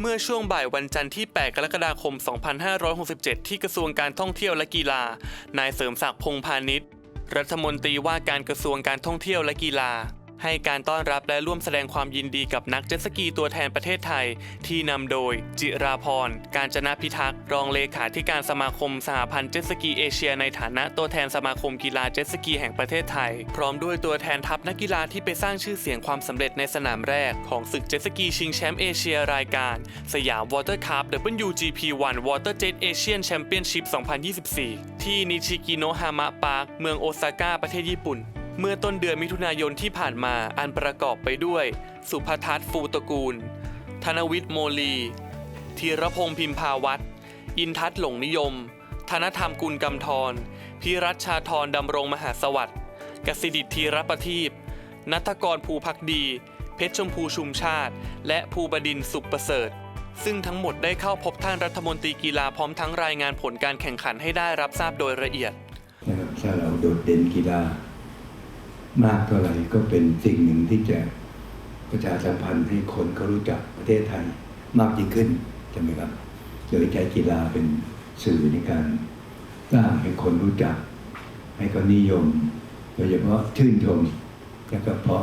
เมื่อช่วงบ่ายวันจันทร์ที่ 8 กรกฎาคม 2567 ที่กระทรวงการท่องเที่ยวและกีฬา นายเสริมศักดิ์พงพาณิชย์ รัฐมนตรีว่าการกระทรวงการท่องเที่ยวและกีฬา ให้การต้อนรับและร่วมแสดงความยินดีกับนักเจ็ตสกีตัวแทนประเทศไทย ที่นำโดย จิราพร การจนาพิทักษ์รองเลขาธิการสมาคมสหพันธ์เจ็ตสกีเอเชีย ในฐานะตัวแทนสมาคมกีฬาเจ็ตสกีแห่งประเทศไทย พร้อมด้วยตัวแทนทัพนักกีฬาที่ไปสร้างชื่อเสียงความสำเร็จในสนามแรก ของศึกเจ็ตสกีชิงแชมป์เอเชียรายการ สยามวอเตอร์คัพ WGP1 Water Jet Asian Championship 2024 ที่นิชิกิโนะฮามะปาร์คเมืองโอซาก้าประเทศญี่ปุ่น เมื่อต้นเดือนมิถุนายนที่ผ่านมาอันประกอบไปด้วย สุภทัศน์ฟูตระกูล ธนวิทย์โมลีธีรพงษ์พิมพาวัฒน์อินทัศน์หลงนิยม ธนธรรมกุลกำธรพิรัชชาธรดำรงมหาสวัสดิ์กสิดิธีรประทีปนัทกรภูพักดี เพชรชมพูชุมชาติ และภูบดินสุขประเสริฐ ซึ่งทั้งหมดได้เข้าพบท่านรัฐมนตรีกีฬาพร้อมทั้งรายงานผลการแข่งขันให้ได้รับทราบโดยละเอียดนะครับถ้าเราโดดเด่นกีฬา มากเท่าไหร่ก็เป็นสิ่งหนึ่งที่จะประชาสัมพันธ์ให้คนเขารู้จักประเทศไทยมากยิ่งขึ้นใช่ไหมครับโดยใช้กีฬาเป็นสื่อในการสร้างให้คนรู้จัก ให้เขานิยม โดยเฉพาะชื่นชมแล้วก็เพราะ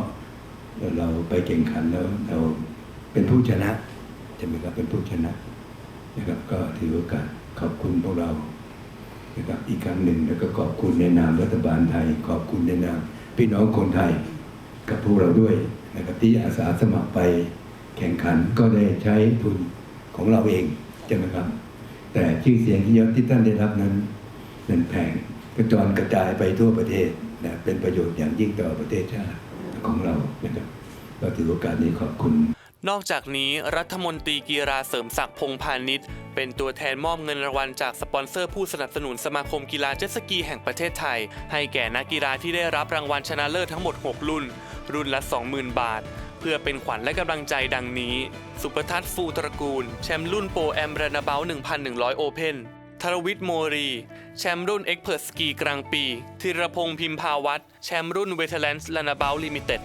เราไปแข่งขันแล้วเราเป็นผู้ชนะใช่ไหมครับเป็นผู้ชนะนะครับ ก็ถือโอกาสขอบคุณพวกเรานะครับอีกครั้งหนึ่งแล้วก็ขอบคุณในนามรัฐบาลไทย ขอบคุณในนาม พี่น้องคนไทยกับพวกเราด้วยนะครับที่อาสาสมัครไปแข่งขันก็ได้ใช้ทุนของเราเองใช่ไหมครับ แต่ชื่อเสียงที่ยศที่ท่านได้รับนั้นเป็นแพงกระจรกระจายไปทั่วประเทศนะเป็นประโยชน์อย่างยิ่งต่อประเทศชาติของเรานะครับ ก็ถือโอกาสนี้ขอบคุณ นอกจากนี้รัฐมนตรีกีฬาเสริมศักดิ์พงพาณิชย์เป็นตัวแทนมอบเงินรางวัลจากสปอนเซอร์ผู้สนับสนุนสมาคมกีฬาเจ็ตสกีแห่งประเทศไทย ให้แก่นักกีฬาที่ได้รับรางวัลชนะเลิศทั้งหมด 6 รุ่น รุ่นละ 20,000 บาท เพื่อเป็นขวัญและกำลังใจดังนี้ สุปทัศน์ฟูตระกูล แชมป์รุ่นโปรแอมเรานาเบล1,100 โอเพนธรวิทย์โมรี แชมป์รุ่นเอ็กเพรสกีกลางปีธีรพงษ์พิมพาวัฒน์แชมป์รุ่นเวเทเลนส์ลานาเบลลิมิเต็ด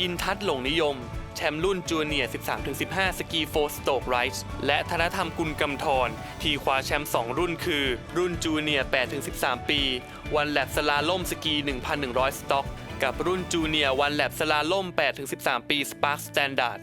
อินทัศหลงนิยม แชมป์รุ่นจูเนียร์13-15 สกีโฟสโตกไรส์และธนธรรมกุลกำธรที่คว้าแชมป์2 รุ่นคือ รุ่นจูเนียร์8-13 ปี วันแลบสลาล่มสกี 1,100 สต็อก กับรุ่นจูเนียร์วันแลบสลาล่ม8-13 ปีสปาร์คสแตนดาร์ด